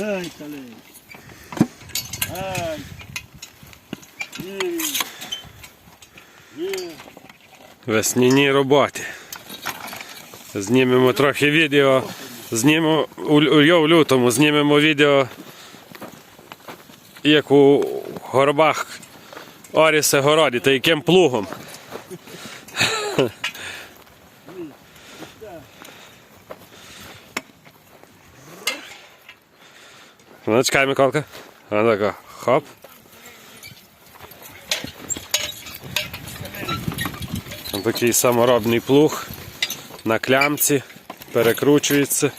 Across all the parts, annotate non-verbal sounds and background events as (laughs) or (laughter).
Ай, талей. Ай. Ні. Ні. Весняні роботи. Знімемо трохи відео. Знімемо я в лютому знімемо відео, як у горбах орісе городі та яким плугом. Ну, чекай, Миколка. А така, хоп. Ось Такий саморобний плуг на клямці, перекручується.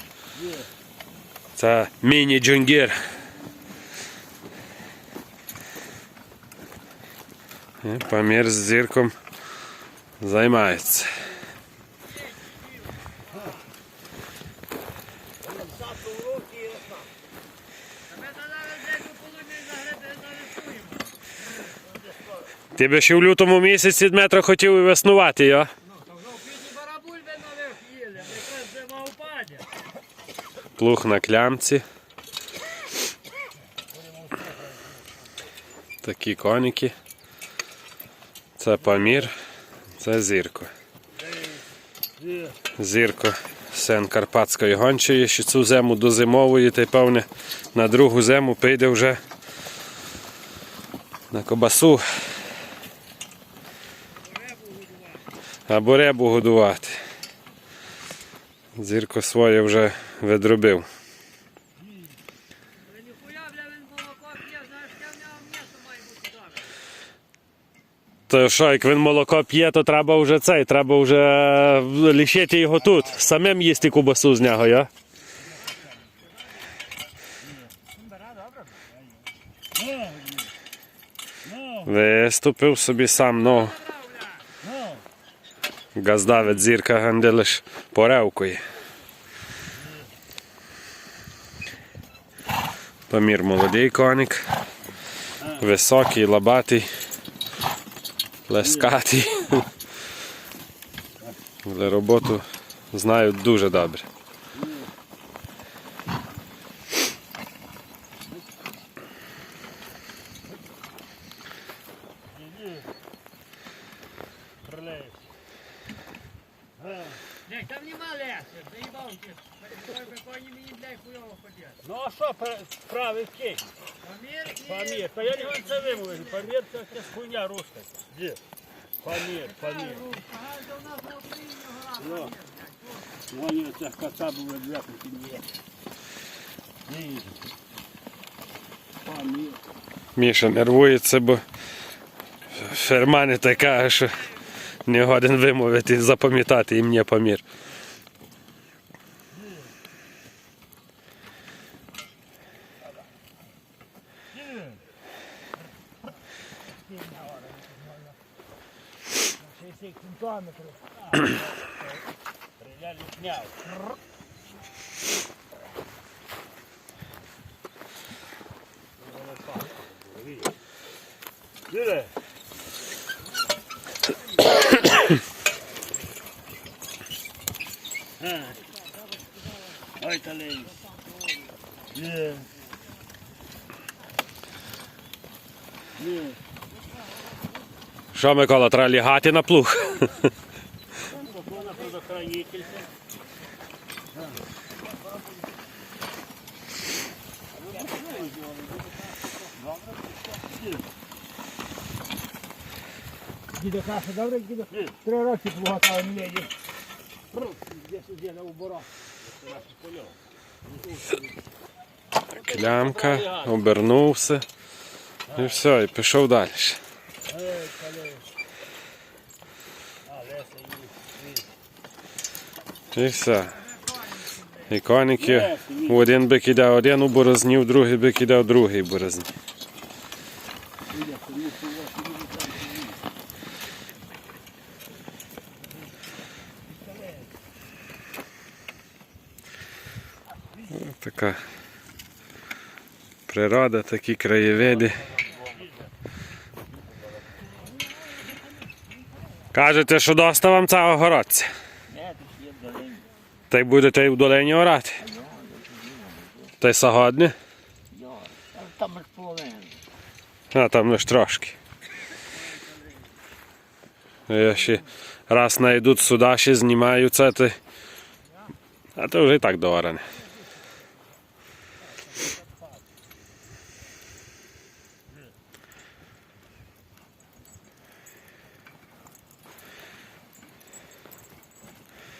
Це міні-джунгір. І Памір з зірком займається. Ти би ще в лютому місяці Дмитро хотів і веснувати його. Плуг на клямці. Такі коніки. Це памір, це зірко. Зірко син Карпатської гончої, що цю зиму до зимової, та й певне на другу зиму прийде вже на кобасу. Або рибу годувати. Зірко своє вже видробив. То що, як він молоко п'є, то треба вже цей, треба вже лишити його тут. Самим їсти кубасу з нього, я? Виступив собі сам, ну. Газдавець зірка ганделиш поревкує. Памір молодий коник. Високий, лабатий, лескатий. Але роботу знають дуже добре. Блядь, там нема леса, заїбав ти. Коні мені, блядь, хуйово ходять. Ну а що правий кей? Памір і... Памір. Та я не вам це вимовив. Памір це якась хуйня руська. Де? Памір, памір. Ага, у нас на Україні гора. Ну. Вони цих кацабів відв'язки не є. Ні. Памір. Міша нервується, бо фермани така, що не годен вимовити, запам'ятати і мені памір. Я ліпняв. Дире. А. Ой, талей. Є. Є. Що, Микола, треба лягати на плуг? Дідо каже, добре, дідо? Три роки плугата не їде. Де сюди на убора. Клямка, обернувся. І все, і пішов далі. І все. І коніки в один би кидав один у борозні, в другий би кидав другий борозні. Ось Така природа, такі краєвиди. Кажете, що доста вам цього городця? Та й будете в долині орати. Та й сагодне? Там ж половина. А там лиш трошки. Я ще раз знайдуть сюди, ще знімаю це. А то вже і так дооране.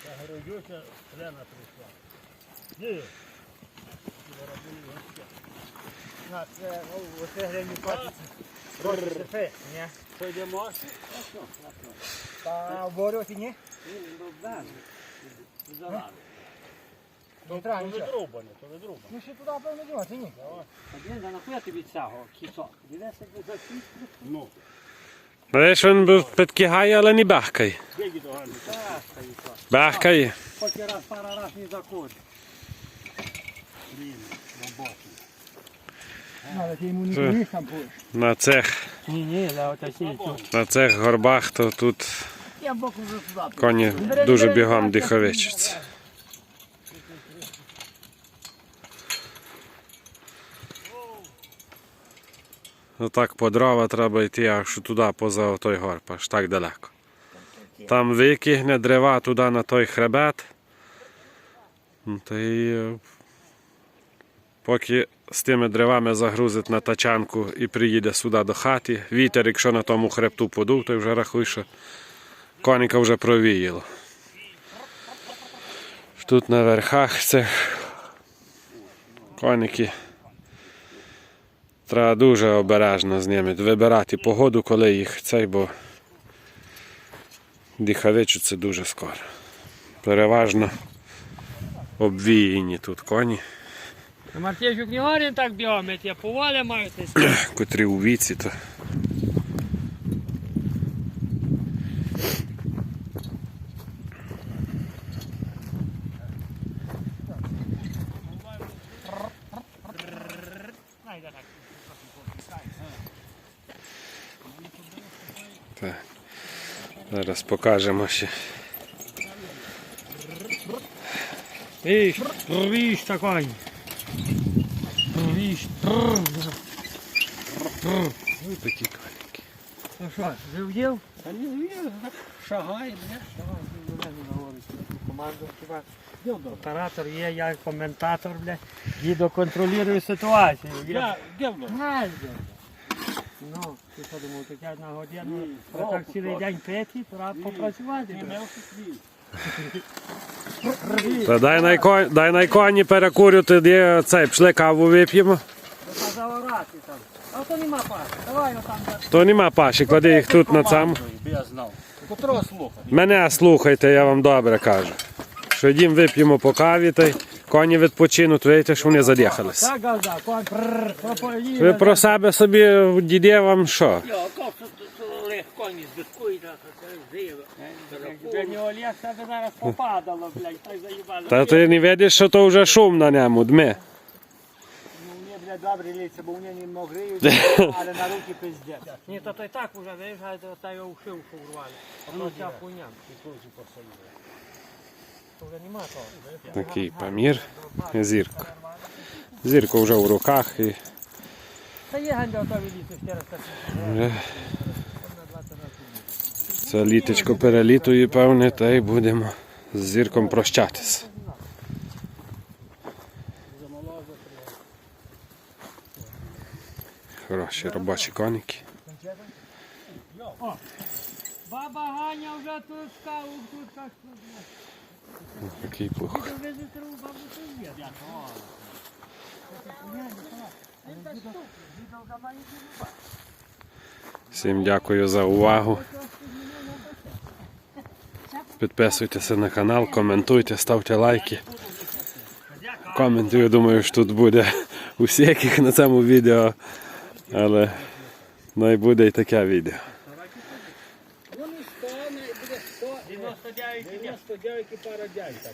Я говорю, Юся, Лена прийшла. Ні. На, це, ну, оце гривні платиться. Трохи ні? Що йдемо? Та Борьоті, ні? Не треба То відрубане, то відрубане. Ну ще туди, певно, дівати, ні? Один за нахуя тобі цього кісо? Дивися, як за. Ну, Знаєш, він був підкигає, але не бахкає. Бахкає. Поки раз, пара раз не заходить. На отасі. на цих горбах, то тут коні дуже бігом диховичаться. Отак по дрова треба йти аж туди поза той горб, аж так далеко. Там викигне дерева туди на той хребет. Ну, Та е, поки з тими деревами загрузить на тачанку і приїде сюди до хати, вітер, якщо на тому хребту подув, то вже рахуй, що коніка вже провіяло. Тут на верхах цих коніки. Треба дуже обережно з ними вибирати погоду, коли їх цей, бо дихавичуться дуже скоро. Переважно обвіяні тут коні, Мартежук не так бігом, я поваля маю, котрі у віці, то так. Зараз покажемо ще. Віж, віж такой. Віж. Ось такі коніки. Ну що, живдів? Та не звісно, шагає, бля. Команду хіба. Оператор є, я коментатор, бля. Дідо контролює ситуацію. Я, дивно. Ну, ти що думав, таке на годину, а так цілий день петі, треба попрацювати. бля. Та дай на, коні, дай на коні перекурю, тоді цей пшли каву вип'ємо. Там. А то нема пас. Давай отам. То нема паші, клади їх тут на. Я слухати? Мене слухайте, я вам добре кажу. Що йдім вип'ємо по каві, та коні відпочинуть, видите, що вони задихались. Ви про себе собі діде вам що? Зараз попадало, блядь, так заїбало. Та ти не видиш, що то вже шум на ньому, дми. Ну, добре літься, бо вони не могли, (laughs) але на руки пиздець. Ні, то то і так уже, а то та його вшив шурували. А то ця хуйня. То вже нема того. Такий памір, зірка. Зірка вже в руках і це літочко перелітує, певне, та й будемо з зірком прощатися. Хороші робочі коніки. Баба Ганя вже тут скаву, тут як Такий. Всім дякую за увагу. Підписуйтеся на канал, коментуйте, ставте лайки. Коменти, я думаю, що тут буде у всяких на цьому відео. Але найбуде і таке відео. 99 99 і пара дянь там.